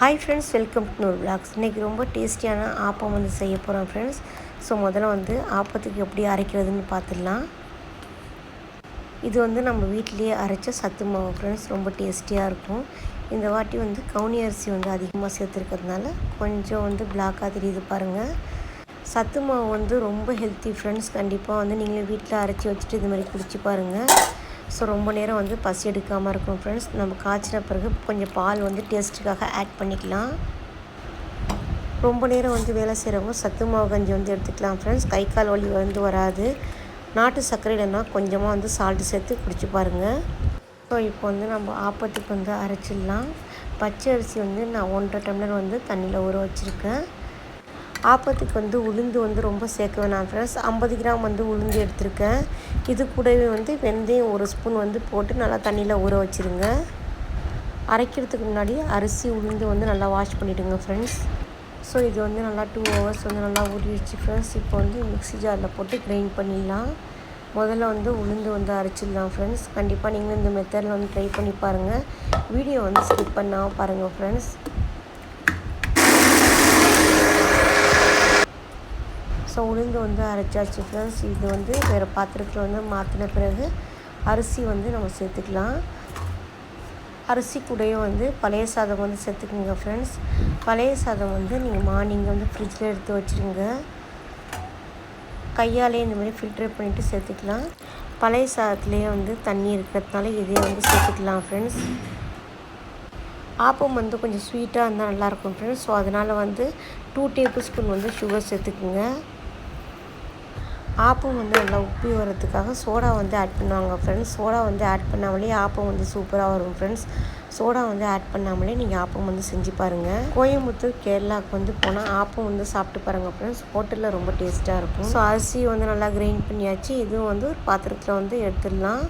Hi friends welcome to நூறு vlogs இன்றைக்கி ரொம்ப டேஸ்டியான ஆப்பம் வந்து செய்ய போகிறோம் ஃப்ரெண்ட்ஸ் ஸோ முதல்ல வந்து ஆப்பத்துக்கு எப்படி அரைக்கிறதுன்னு பார்த்துடலாம். இது வந்து நம்ம வீட்டிலேயே அரைச்ச சத்து மாவு ஃப்ரெண்ட்ஸ் ரொம்ப டேஸ்டியாக இருக்கும். இந்த வாட்டி வந்து கவுனி அரிசி வந்து அதிகமாக சேர்த்துருக்கிறதுனால கொஞ்சம் வந்து பிளாக்காக தெரியுது பாருங்கள் சத்து மாவு வந்து ரொம்ப ஹெல்த்தி ஃப்ரெண்ட்ஸ் கண்டிப்பாக வந்து நீங்களே வீட்டில் அரைச்சி வச்சுட்டு இது மாதிரி குடிச்சு பாருங்கள் ஸோ ரொம்ப நேரம் வந்து பசி எடுக்காமல் இருக்கும் ஃப்ரெண்ட்ஸ் நம்ம காய்ச்சின பிறகு கொஞ்சம் பால் வந்து டேஸ்ட்டுக்காக ஆட் பண்ணிக்கலாம். ரொம்ப நேரம் வந்து வேலை செய்கிறவங்க சத்து மாவு கஞ்சி வந்து எடுத்துக்கலாம் ஃப்ரெண்ட்ஸ் கை கால் வலி வந்து வராது. நாட்டு சர்க்கரை கொஞ்சமாக வந்து சால்ட்டு சேர்த்து குடிச்சு பாருங்கள் ஸோ இப்போ வந்து நம்ம ஆப்பத்துக்கு வந்து அரைச்சிடலாம். பச்சை அரிசி வந்து நான் ஒன்றரை டம்ளர் வந்து தண்ணியில் ஊற வச்சுருக்கேன். ஆப்பத்துக்கு வந்து உளுந்து வந்து ரொம்ப சேர்க்க வேணாம் ஃப்ரெண்ட்ஸ் ஐம்பது கிராம் வந்து உளுந்து எடுத்திருக்கேன். இது கூடவே வந்து வெந்தயம் ஒரு ஸ்பூன் வந்து போட்டு நல்லா தண்ணியில் ஊற வச்சுருங்க. அரைக்கிறதுக்கு முன்னாடி அரிசி உளுந்து வந்து நல்லா வாஷ் பண்ணிவிடுங்க ஃப்ரெண்ட்ஸ் ஸோ இது வந்து நல்லா டூ ஹவர்ஸ் வந்து நல்லா ஊறிடுச்சு ஃப்ரெண்ட்ஸ் இப்போ வந்து மிக்ஸி ஜாரில் போட்டு கிரைண்ட் பண்ணிடலாம். முதல்ல வந்து உளுந்து வந்து அரைச்சிடலாம் ஃப்ரெண்ட்ஸ் கண்டிப்பாக நீங்களும் இந்த மெத்தடில் வந்து ட்ரை பண்ணி பாருங்கள் வீடியோ வந்து ஸ்கிப் பண்ணாமல் பாருங்கள் ஃப்ரெண்ட்ஸ் ஸோ உளுந்து வந்து அரைச்சாச்சு ஃப்ரெண்ட்ஸ் இது வந்து வேறு பாத்திரத்தில் வந்து மாற்றின பிறகு அரிசி வந்து நம்ம சேர்த்துக்கலாம். அரிசி கூடயும் வந்து பழைய சாதம் வந்து சேர்த்துக்குங்க ஃப்ரெண்ட்ஸ் பழைய சாதம் வந்து நீங்கள் மார்னிங் வந்து ஃப்ரிட்ஜில் எடுத்து வச்சுருங்க. கையாலே இந்த மாதிரி ஃபில்டர் பண்ணிவிட்டு சேர்த்துக்கலாம். பழைய சாதத்துலேயே வந்து தண்ணி இருக்கிறதுனால இதையும் வந்து சேர்த்துக்கலாம் ஃப்ரெண்ட்ஸ் ஆப்பம் வந்து கொஞ்சம் ஸ்வீட்டாக இருந்தால் நல்லாயிருக்கும் ஃப்ரெண்ட்ஸ் ஸோ அதனால் வந்து டூ டேபிள் ஸ்பூன் வந்து சுகர் சேர்த்துக்குங்க. ஆப்பம் வந்து நல்லா உப்பி வரதுக்காக சோடா வந்து ஆட் பண்ணுவாங்க ஃப்ரெண்ட்ஸ் சோடா வந்து ஆட் பண்ணாமலே ஆப்பம் வந்து சூப்பராக வரும் ஃப்ரெண்ட்ஸ் சோடா வந்து ஆட் பண்ணாமலே நீங்கள் ஆப்பம் வந்து செஞ்சு பாருங்கள் கோயம்புத்தூர் கேரளாவுக்கு வந்து போனால் ஆப்பம் வந்து சாப்பிட்டு பாருங்கள் ஃப்ரெண்ட்ஸ் ஹோட்டலில் ரொம்ப டேஸ்ட்டாக இருக்கும். ஸோ அரிசி வந்து நல்லா கிரைண்ட் பண்ணியாச்சு. இதுவும் வந்து ஒரு பாத்திரத்தில் வந்து எடுத்துடலாம்.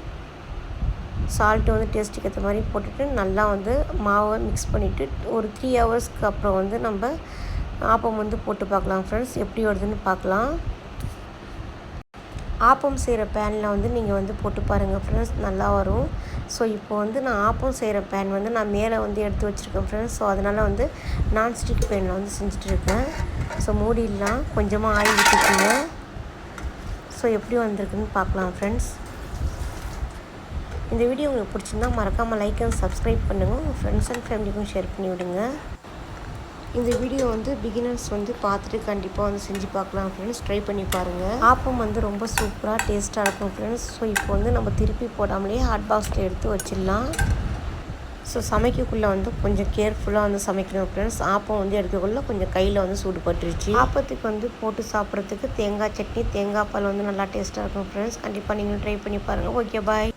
சால்ட்டு வந்து டேஸ்ட்டுக்கு ஏற்ற மாதிரி போட்டுட்டு நல்லா வந்து மாவை மிக்ஸ் பண்ணிவிட்டு ஒரு த்ரீ ஹவர்ஸ்க்கு அப்புறம் வந்து நம்ம ஆப்பம் வந்து போட்டு பார்க்கலாம் ஃப்ரெண்ட்ஸ் எப்படி வருதுன்னு பார்க்கலாம். ஆப்பம் செய்கிற பேனில் வந்து நீங்கள் வந்து போட்டு பாருங்கள் ஃப்ரெண்ட்ஸ் நல்லா வரும். ஸோ இப்போ வந்து நான் ஆப்பம் செய்கிற பேன் வந்து நான் மேலே வந்து எடுத்து வச்சுருக்கேன் ஃப்ரெண்ட்ஸ். ஸோ அதனால் வந்து நான்ஸ்டிக் பேனில் வந்து செஞ்சிட்ருக்கேன் ஸோ மூடிடலாம். கொஞ்சமாக ஆயில் விட்டுக்குங்க. ஸோ எப்படி வந்திருக்குன்னு பார்க்கலாம் ஃப்ரெண்ட்ஸ். இந்த வீடியோ உங்களுக்கு பிடிச்சிருந்தா மறக்காமல் லைக் அண்ட் சப்ஸ்கிரைப் பண்ணுங்கள் உங்கள் ஃப்ரெண்ட்ஸ் அண்ட் ஃபேமிலிக்கும் ஷேர் பண்ணி விடுங்க இந்த வீடியோ வந்து பிகினர்ஸ் வந்து பார்த்துட்டு கண்டிப்பாக வந்து செஞ்சு பார்க்கலாம் ஃப்ரெண்ட்ஸ் ட்ரை பண்ணி பாருங்கள் ஆப்பம் வந்து ரொம்ப சூப்பராக டேஸ்ட்டாக இருக்கும் ஃப்ரெண்ட்ஸ் ஸோ இப்போ வந்து நம்ம திருப்பி போடாமலே ஹாட் பாக்ஸில் எடுத்து வச்சிடலாம். ஸோ சமைக்கக்குள்ளே வந்து கொஞ்சம் கேர்ஃபுல்லாக வந்து சமைக்கணும் ஃப்ரெண்ட்ஸ் ஆப்பம் வந்து எடுக்கக்குள்ளே கொஞ்சம் கையில் வந்து சூடு பட்டுருச்சு ஆப்பத்துக்கு வந்து போட்டு சாப்பிட்றதுக்கு தேங்காய் சட்னி தேங்காய் பால் வந்து நல்லா டேஸ்ட்டாக இருக்கும் ஃப்ரெண்ட்ஸ் கண்டிப்பாக நீங்களும் ட்ரை பண்ணி பாருங்கள் ஓகே பாய்